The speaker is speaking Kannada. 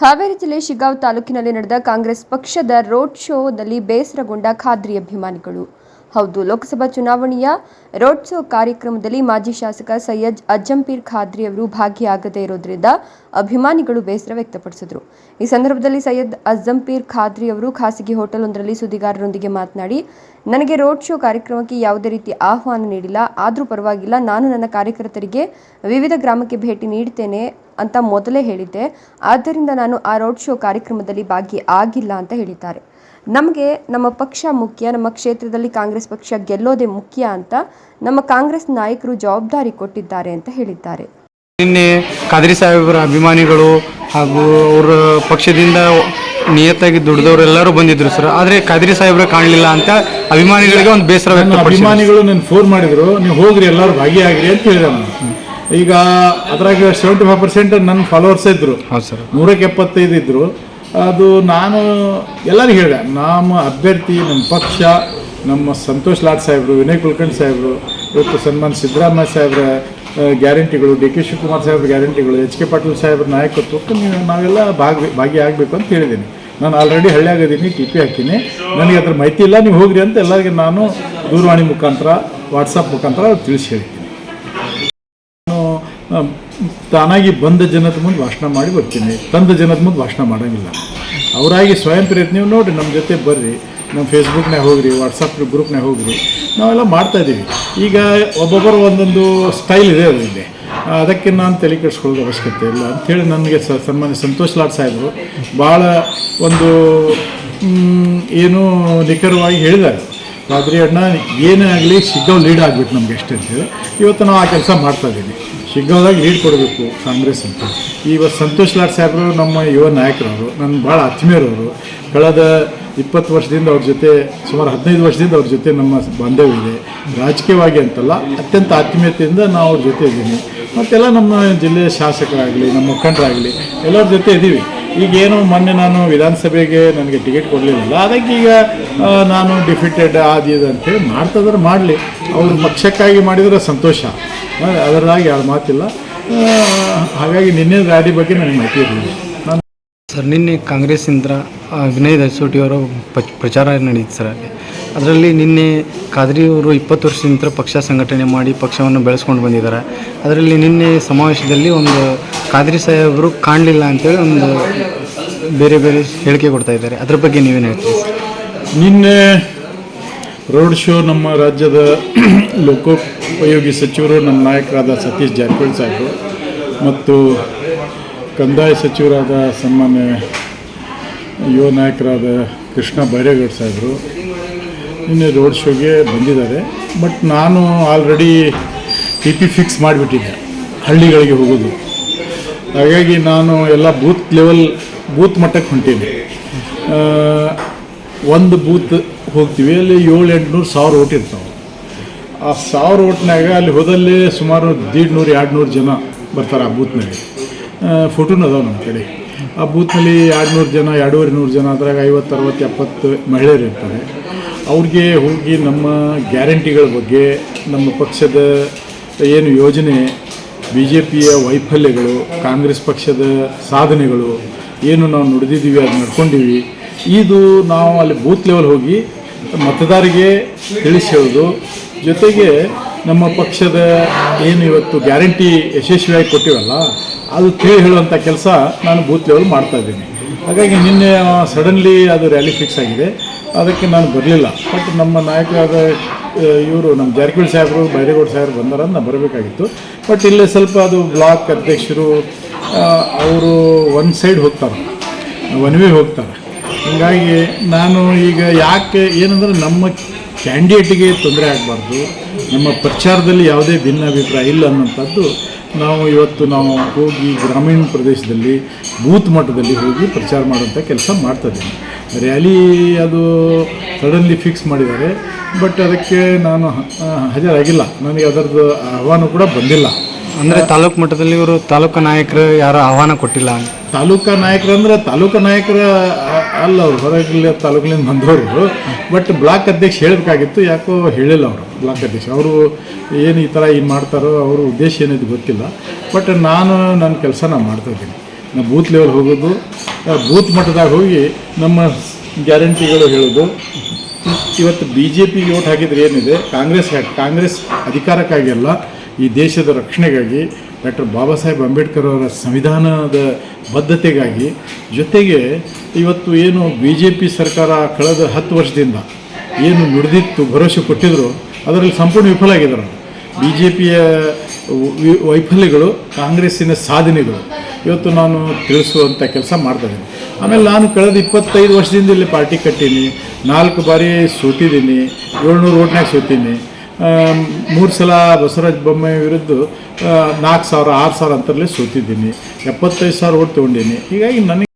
ಹಾವೇರಿ ಜಿಲ್ಲೆ ಶಿಗಾವ್ ತಾಲೂಕಿನಲ್ಲಿ ನಡೆದ ಕಾಂಗ್ರೆಸ್ ಪಕ್ಷದ ರೋಡ್ ಶೋದಲ್ಲಿ ಬೇಸರಗೊಂಡ ಖಾದ್ರಿ ಅಭಿಮಾನಿಗಳು. ಹೌದು, ಲೋಕಸಭಾ ಚುನಾವಣೆಯ ರೋಡ್ ಶೋ ಕಾರ್ಯಕ್ರಮದಲ್ಲಿ ಮಾಜಿ ಶಾಸಕ ಸೈಯದ್ ಅಜ್ಜಂಪೀರ್ ಖಾದ್ರಿ ಅವರು ಭಾಗಿಯಾಗದೇ ಇರೋದ್ರಿಂದ ಅಭಿಮಾನಿಗಳು ಬೇಸರ ವ್ಯಕ್ತಪಡಿಸಿದರು. ಈ ಸಂದರ್ಭದಲ್ಲಿ ಸೈಯದ್ ಅಜ್ಜಂಪೀರ್ ಖಾದ್ರಿ ಅವರು ಖಾಸಗಿ ಹೋಟೆಲ್ ಒಂದರಲ್ಲಿ ಸುದ್ದಿಗಾರರೊಂದಿಗೆ ಮಾತನಾಡಿ, ನನಗೆ ರೋಡ್ ಶೋ ಕಾರ್ಯಕ್ರಮಕ್ಕೆ ಯಾವುದೇ ರೀತಿ ಆಹ್ವಾನ ನೀಡಿಲ್ಲ. ಆದರೂ ಪರವಾಗಿಲ್ಲ. ನಾನು ನನ್ನ ಕಾರ್ಯಕರ್ತರಿಗೆ ವಿವಿಧ ಗ್ರಾಮಕ್ಕೆ ಭೇಟಿ ನೀಡ್ತೇನೆ. ಅಂತ ಮೊದಲೇ ಹೇಳಿದ್ದೆ. ಆದ್ದರಿಂದ ನಾನು ಆ ರೋಡ್ ಶೋ ಕಾರ್ಯಕ್ರಮದಲ್ಲಿ ಭಾಗಿ ಆಗಿಲ್ಲ ಅಂತ ಹೇಳಿದ್ದಾರೆ. ನಮಗೆ ನಮ್ಮ ಪಕ್ಷ ಮುಖ್ಯ ನಮ್ಮ ಕ್ಷೇತ್ರದಲ್ಲಿ ಕಾಂಗ್ರೆಸ್ ಪಕ್ಷ ಗೆಲ್ಲೋದೇ ಮುಖ್ಯ ಅಂತ ನಮ್ಮ ಕಾಂಗ್ರೆಸ್ ನಾಯಕರು ಜವಾಬ್ದಾರಿ ಕೊಟ್ಟಿದ್ದಾರೆ ಅಂತ ಹೇಳಿದ್ದಾರೆ. ನಿನ್ನೆ ಖಾದ್ರಿ ಸಾಹೇಬರ ಅಭಿಮಾನಿಗಳು ಹಾಗೂ ಅವರ ಪಕ್ಷದಿಂದ ನಿಯತ್ತಾಗಿ ದುಡಿದವರೆಲ್ಲರೂ ಬಂದಿದ್ರು ಸರ್. ಆದರೆ ಖಾದ್ರಿ ಸಾಹೇಬ್ರ ಕಾಣಲಿಲ್ಲ ಅಂತ ಅಭಿಮಾನಿಗಳಿಗೆ ಒಂದು ಬೇಸರ ವ್ಯಕ್ತಪಡಿಸಿದ್ರು. ಅಭಿಮಾನಿಗಳು ನೀನು ಫೋನ್ ಮಾಡಿದ್ರು ನೀವು ಹೋಗ್ರಿ ಎಲ್ಲರೂ ಭಾಗಿಯಾಗ್ರಿ ಅಂತ ಹೇಳಿದೆ ನಾನು. ಈಗ ಅದ್ರಾಗ ಸೆವೆಂಟಿ ಫೈವ್ ಪರ್ಸೆಂಟ್ ನನ್ನ ಫಾಲೋವರ್ಸ್ ಇದ್ರು. ಹೌದು ಸರ್. ನೂರಕ್ಕೆ ಎಪ್ಪತ್ತೈದು ಇದ್ರು. ಅದು ನಾನು ಎಲ್ಲರಿಗೂ ಹೇಳಿದೆ ನಮ್ಮ ಅಭ್ಯರ್ಥಿ ನಮ್ಮ ಪಕ್ಷ ನಮ್ಮ ಸಂತೋಷ್ ಲಾಡ್ ಸಾಹೇಬರು ವಿನಯ್ ಕುಲಕರ್ಣಿ ಸಾಹೇಬರು ಇವತ್ತು ಸನ್ಮಾನ್ ಸಿದ್ದರಾಮಯ್ಯ ಸಾಹೇಬ್ರ ಗ್ಯಾರಂಟಿಗಳು ಡಿ ಕೆ ಶಿವಕುಮಾರ್ ಸಾಹೇಬ್ರ ಗ್ಯಾರಂಟಿಗಳು ಎಚ್ ಕೆ ಪಾಟೀಲ್ ಸಾಹೇಬ್ರ ನಾಯಕತ್ವಕ್ಕೆ ನೀವು ನಾವೆಲ್ಲ ಭಾಗ ಭಾಗಿಯಾಗಬೇಕು ಅಂತ ಹೇಳಿದ್ದೀನಿ. ನಾನು ಆಲ್ರೆಡಿ ಹಳ್ಳಿಯಾಗಿದ್ದೀನಿ ಟಿ ಪಿ ಹಾಕ್ತೀನಿ ನನಗೆ ಅದ್ರ ಮಾಹಿತಿ ಇಲ್ಲ ನೀವು ಹೋಗ್ರಿ ಅಂತ ಎಲ್ಲರಿಗೆ ನಾನು ದೂರವಾಣಿ ಮುಖಾಂತರ ವಾಟ್ಸಪ್ ಮುಖಾಂತರ ತಿಳಿಸಿ ಆ, ತಾನಾಗಿ ಬಂದ ಜನದ ಮುಂದೆ ಭಾಷಣ ಮಾಡಿ ಬರ್ತೀನಿ. ತಂದ ಜನದ ಮುಂದೆ ಭಾಷಣ ಮಾಡೋಂಗಿಲ್ಲ. ಅವರಾಗಿ ಸ್ವಯಂ ಪ್ರೇರಿತ ನೀವು ನೋಡಿರಿ, ನಮ್ಮ ಜೊತೆ ಬರ್ರಿ, ನಮ್ಮ ಫೇಸ್ಬುಕ್ನಾಗ ಹೋಗ್ರಿ ವಾಟ್ಸಪ್ ಗ್ರೂಪ್ನಾಗ ಹೋಗ್ರಿ, ನಾವೆಲ್ಲ ಮಾಡ್ತಾ ಇದ್ದೀವಿ ಈಗ ಒಬ್ಬೊಬ್ಬರು ಒಂದೊಂದು ಸ್ಟೈಲ್ ಇದೆ ಅವರಿಗೆ ಅದಕ್ಕೆ ನಾನು ತಲೆ ಕೆಡಿಸ್ಕೊಳ್ಳೋದು ಅವಶ್ಯಕತೆ ಇಲ್ಲ. ಅಂಥೇಳಿ ನನಗೆ ಸನ್ಮಾನ್ಯ ಸಂತೋಷ್ ಲಾಡ್ ಸಾಹೇಬರು ಭಾಳ ಒಂದು ಏನು ನಿಖರವಾಗಿ ಹೇಳಿದ್ದಾರೆ. ಆದರೆ ಅಣ್ಣ ಏನೇ ಆಗಲಿ ಶಿಗ್ಗಾವ್ ಲೀಡ್ ಆಗ್ಬಿಟ್ಟು ನಮ್ಗೆ ಎಷ್ಟು ಅಂತೇಳಿ ಇವತ್ತು ನಾವು ಆ ಕೆಲಸ ಮಾಡ್ತಾ ಇದ್ದೀವಿ. ಶಿಗ್ಗಾವ್ದಾಗ ಲೀಡ್ ಕೊಡಬೇಕು ಕಾಂಗ್ರೆಸ್ ಅಂತ. ಇವತ್ತು ಸಂತೋಷ್ ಲಾಡ್ ಸಾಹೇಬರು ನಮ್ಮ ಯುವ ನಾಯಕರವರು ನನ್ನ ಭಾಳ ಆತ್ಮೀಯರವರು. ಕಳೆದ ಇಪ್ಪತ್ತು ವರ್ಷದಿಂದ ಅವ್ರ ಜೊತೆ, ಸುಮಾರು ಹದಿನೈದು ವರ್ಷದಿಂದ ಅವ್ರ ಜೊತೆ ನಮ್ಮ ಬಾಂಧವ್ಯ ಇದೆ. ರಾಜಕೀಯವಾಗಿ ಅಂತಲ್ಲ, ಅತ್ಯಂತ ಆತ್ಮೀಯತೆಯಿಂದ ನಾವು ಅವ್ರ ಜೊತೆ ಇದ್ದೀನಿ ಮತ್ತೆಲ್ಲ ನಮ್ಮ ಜಿಲ್ಲೆಯ ಶಾಸಕರಾಗಲಿ, ನಮ್ಮ ಮುಖಂಡರಾಗಲಿ, ಎಲ್ಲರ ಜೊತೆ ಇದ್ದೀವಿ. ಈಗ ಏನು ಮೊನ್ನೆ ನಾನು ವಿಧಾನಸಭೆಗೆ ನನಗೆ ಟಿಕೆಟ್ ಕೊಡಲಿಲ್ಲ. ಅದಕ್ಕೆ ಈಗ ನಾನು ಡಿಫಿಟೆಡ್ ಆದ ಇದು ಅಂತೇಳಿ ಮಾಡ್ತಿದ್ರೆ ಮಾಡಲಿ. ಅವ್ರ ಪಕ್ಷಕ್ಕಾಗಿ ಮಾಡಿದರೆ ಸಂತೋಷ. ಅದರಾಗಿ ಯಾರು ಮಾತಿಲ್ಲ. ಹಾಗಾಗಿ ನಿನ್ನೆ ರ್ಯಾಲಿ ಬಗ್ಗೆ ನನಗೆ ಮಾಹಿತಿ ಇರಲಿಲ್ಲ. ನಾನು ಸರ್, ನಿನ್ನೆ ಕಾಂಗ್ರೆಸ್ಸಿಂದ ವಿನಯ್ ದಸೋಟಿಯವರು ಪ್ರಚಾರ ನಡೀತು ಸರ್ ಅಲ್ಲಿ. ಅದರಲ್ಲಿ ನಿನ್ನೆ ಖಾದ್ರಿಯವರು ಇಪ್ಪತ್ತು ನಂತರ ಪಕ್ಷ ಸಂಘಟನೆ ಮಾಡಿ ಪಕ್ಷವನ್ನು ಬೆಳೆಸ್ಕೊಂಡು ಬಂದಿದ್ದಾರೆ ಅದರಲ್ಲಿ ನಿನ್ನೆ ಸಮಾವೇಶದಲ್ಲಿ ಒಂದು ಖಾದ್ರಿ ಸಾಹೇಬರು ಕಾಣಲಿಲ್ಲ ಅಂತೇಳಿ ಒಂದು ಬೇರೆ ಬೇರೆ ಹೇಳಿಕೆ ಕೊಡ್ತಾ ಇದ್ದಾರೆ ಅದ್ರ ಬಗ್ಗೆ ನೀವೇನು ಹೇಳ್ತೀರಿ? ನಿನ್ನೆ ರೋಡ್ ಶೋ ನಮ್ಮ ರಾಜ್ಯದ ಲೋಕೋಪಯೋಗಿ ಸಚಿವರು, ನಮ್ಮ ನಾಯಕರಾದ ಸತೀಶ್ ಜಾರಕಿಹೊಳಿ ಸಾಹೇಬರು ಮತ್ತು ಕಂದಾಯ ಸಚಿವರಾದ ಸನ್ಮಾನ್ಯ ಯುವ ನಾಯಕರಾದ ಕೃಷ್ಣ ಬೈರೇಗೌಡ ಸಾಹೇಬರು ನಿನ್ನೆ ರೋಡ್ ಶೋಗೆ ಬಂದಿದ್ದಾರೆ. ಬಟ್ ನಾನು ಆಲ್ರೆಡಿ ಟಿ ಪಿ ಫಿಕ್ಸ್ ಮಾಡಿಬಿಟ್ಟಿದ್ದೆ. ಹಳ್ಳಿಗಳಿಗೆ ಹೋಗೋದು. ಹಾಗಾಗಿ ನಾನು ಎಲ್ಲ ಬೂತ್ ಲೆವೆಲ್, ಬೂತ್ ಮಟ್ಟಕ್ಕೆ ಹೊಂಟೀನಿ ಒಂದು ಬೂತ್ ಹೋಗ್ತೀವಿ. ಅಲ್ಲಿ ಏಳು ಎಂಟುನೂರು ಸಾವಿರ ಓಟ್ ಇರ್ತಾವೆ. ಆ ಸಾವಿರ ಓಟ್ನಾಗ ಅಲ್ಲಿ ಹೋದಲ್ಲಿ ಸುಮಾರು ದೀಡ್ ನೂರು ಎರಡು ನೂರು ಜನ ಬರ್ತಾರೆ ಆ ಬೂತ್ನಲ್ಲಿ. ಫೋಟೋನೂ ಅದಾವೆ ನಮ್ಮ ಕಡೆ. ಆ ಬೂತ್ನಲ್ಲಿ ಎರಡು ನೂರು ಜನ, ಎರಡೂವರೆ ನೂರು ಜನ ಅದ್ರಾಗ ಐವತ್ತು, ಅರವತ್ತು, ಎಪ್ಪತ್ತು ಮಹಿಳೆಯರು ಇರ್ತಾರೆ. ಅವ್ರಿಗೆ ಹೋಗಿ ನಮ್ಮ ಗ್ಯಾರಂಟಿಗಳ ಬಗ್ಗೆ, ನಮ್ಮ ಪಕ್ಷದ ಏನು ಯೋಜನೆ ಬಿ ಜೆ ಪಿಯ ವೈಫಲ್ಯಗಳು, ಕಾಂಗ್ರೆಸ್ ಪಕ್ಷದ ಸಾಧನೆಗಳು, ಏನು ನಾವು ನುಡಿದಿದ್ದೀವಿ, ಅದು ನಡ್ಕೊಂಡಿವಿ, ಇದು ನಾವು ಅಲ್ಲಿ ಬೂತ್ ಲೆವೆಲ್ ಹೋಗಿ ಮತದಾರರಿಗೆ ತಿಳಿಸಿ ಜೊತೆಗೆ ನಮ್ಮ ಪಕ್ಷದ ಏನು ಇವತ್ತು ಗ್ಯಾರಂಟಿ ಯಶಸ್ವಿಯಾಗಿ ಕೊಟ್ಟಿವಲ್ಲ, ಅದು ತಿಳಿ ಹೇಳುವಂಥ ಕೆಲಸ ನಾನು ಬೂತ್ ಲೆವೆಲ್ ಮಾಡ್ತಾ ಇದ್ದೀನಿ. ಹಾಗಾಗಿ ನಿನ್ನೆ ಸಡನ್ಲಿ ಅದು ರ್ಯಾಲಿ ಫಿಕ್ಸ್ ಆಗಿದೆ. ಅದಕ್ಕೆ ನಾನು ಬರಲಿಲ್ಲ. ಬಟ್ ನಮ್ಮ ನಾಯಕರಾದ ಇವರು ನಮ್ಮ ಜಾರಕಿಹೊಳಿ ಸಾಹೇಬರು, ಬೈರೇಗೌಡ ಸಾಹೇಬರು ಬಂದಾರ ನಾನು ಬರಬೇಕಾಗಿತ್ತು. ಬಟ್ ಇಲ್ಲೇ ಸ್ವಲ್ಪ ಅದು ಬ್ಲಾಕ್ ಅಧ್ಯಕ್ಷರು ಅವರು ಒನ್ ಸೈಡ್ ಹೋಗ್ತಾರೆ. ಒನ್ ವೇ ಹೋಗ್ತಾರೆ. ಹೀಗಾಗಿ ನಾನು ಈಗ ಯಾಕೆ, ಏನಂದರೆ ನಮ್ಮ ಕ್ಯಾಂಡಿಡೇಟಿಗೆ ತೊಂದರೆ ಆಗಬಾರ್ದು. ನಮ್ಮ ಪ್ರಚಾರದಲ್ಲಿ ಯಾವುದೇ ಭಿನ್ನಾಭಿಪ್ರಾಯ ಇಲ್ಲ ಅನ್ನೋಂಥದ್ದು ನಾವು ಇವತ್ತು ನಾವು ಹೋಗಿ ಗ್ರಾಮೀಣ ಪ್ರದೇಶದಲ್ಲಿ ಬೂತ್ ಮಟ್ಟದಲ್ಲಿ ಹೋಗಿ ಪ್ರಚಾರ ಮಾಡುವಂಥ ಕೆಲಸ ಮಾಡ್ತಾ ಇದ್ದೀನಿ. ರ್ಯಾಲಿ ಅದು ಸಡನ್ಲಿ ಫಿಕ್ಸ್ ಮಾಡಿದ್ದಾರೆ. ಬಟ್ ಅದಕ್ಕೆ ನಾನು ಹಾಜರಾಗಿಲ್ಲ. ನನಗೆ ಅದರದ್ದು ಆಹ್ವಾನ ಕೂಡ ಬಂದಿಲ್ಲ. ಅಂದರೆ ತಾಲೂಕು ಮಟ್ಟದಲ್ಲಿ ಇವರು ತಾಲೂಕು ನಾಯಕರು ಯಾರು ಆಹ್ವಾನ ಕೊಟ್ಟಿಲ್ಲ? ತಾಲೂಕಾ ನಾಯಕರು ಅಂದ್ರೆ ತಾಲೂಕಾ ನಾಯಕರ ಅಲ್ಲ ಅವ್ರು, ಹೊರಗಿಲ್ಲ, ತಾಲೂಕಿನಿಂದ ಬಂದವರು. ಬಟ್ ಬ್ಲಾಕ್ ಅಧ್ಯಕ್ಷ ಹೇಳಬೇಕಾಗಿತ್ತು, ಯಾಕೋ ಹೇಳಿಲ್ಲ ಅವರು, ಬ್ಲಾಕ್ ಅಧ್ಯಕ್ಷ. ಅವರು ಏನು ಈ ಥರ ಏನು ಮಾಡ್ತಾರೋ, ಅವ್ರ ಉದ್ದೇಶ ಏನಿದೆ ಗೊತ್ತಿಲ್ಲ. ಬಟ್ ನಾನು ನನ್ನ ಕೆಲಸ ನಾನು ಮಾಡ್ತಾ ನಾನು ಬೂತ್ ಲೆವೆಲ್ ಹೋಗೋದು. ಬೂತ್ ಮಟ್ಟದಾಗ ಹೋಗಿ ನಮ್ಮ ಗ್ಯಾರಂಟಿಗಳು ಹೇಳೋದು. ಇವತ್ತು ಬಿ ಜೆ ಪಿಗೆ ಓಟ್ ಹಾಕಿದ್ರೆ ಏನಿದೆ? ಕಾಂಗ್ರೆಸ್ ಕಾಂಗ್ರೆಸ್ ಅಧಿಕಾರಕ್ಕಾಗಿ ಅಲ್ಲ, ಈ ದೇಶದ ರಕ್ಷಣೆಗಾಗಿ ಡಾಕ್ಟರ್ ಬಾಬಾ ಸಾಹೇಬ್ ಅಂಬೇಡ್ಕರ್ ಅವರ ಸಂವಿಧಾನದ ಬದ್ಧತೆಗಾಗಿ ಜೊತೆಗೆ ಇವತ್ತು ಏನು ಬಿ ಜೆ ಪಿ ಸರ್ಕಾರ ಕಳೆದ ಹತ್ತು ವರ್ಷದಿಂದ ಏನು ನುಡಿದಿತ್ತು, ಭರವಸೆ ಕೊಟ್ಟಿದ್ರು, ಅದರಲ್ಲಿ ಸಂಪೂರ್ಣ ವಿಫಲ ಆಗಿದ್ದಾರೆ. ಬಿ ಜೆ ಪಿಯ ವೈಫಲ್ಯಗಳು, ಕಾಂಗ್ರೆಸ್ಸಿನ ಸಾಧನೆಗಳು. ಇವತ್ತು ನಾನು ತಿಳಿಸುವಂಥ ಕೆಲಸ ಮಾಡ್ತಾಯಿದ್ದೀನಿ ಆಮೇಲೆ ನಾನು ಕಳೆದ ಇಪ್ಪತ್ತೈದು ವರ್ಷದಿಂದ ಇಲ್ಲಿ ಪಾರ್ಟಿ ಕಟ್ಟೀನಿ ನಾಲ್ಕು ಬಾರಿ ಸೋತಿದ್ದೀನಿ. ಏಳ್ನೂರು ಓಟ್ನಾಗ ಸೋತೀನಿ ಮೂರು ಸಲ ಬಸವರಾಜ ಬೊಮ್ಮಾಯಿ ವಿರುದ್ಧ ನಾಲ್ಕು ಸಾವಿರ, ಆರು ಸಾವಿರ ಅಂತರಲ್ಲೇ ಸೋತಿದ್ದೀನಿ. ಎಪ್ಪತ್ತೈದು ಸಾವಿರ ಓಟ್ ತೊಗೊಂಡೀನಿ. ಹೀಗಾಗಿ ನನಗೆ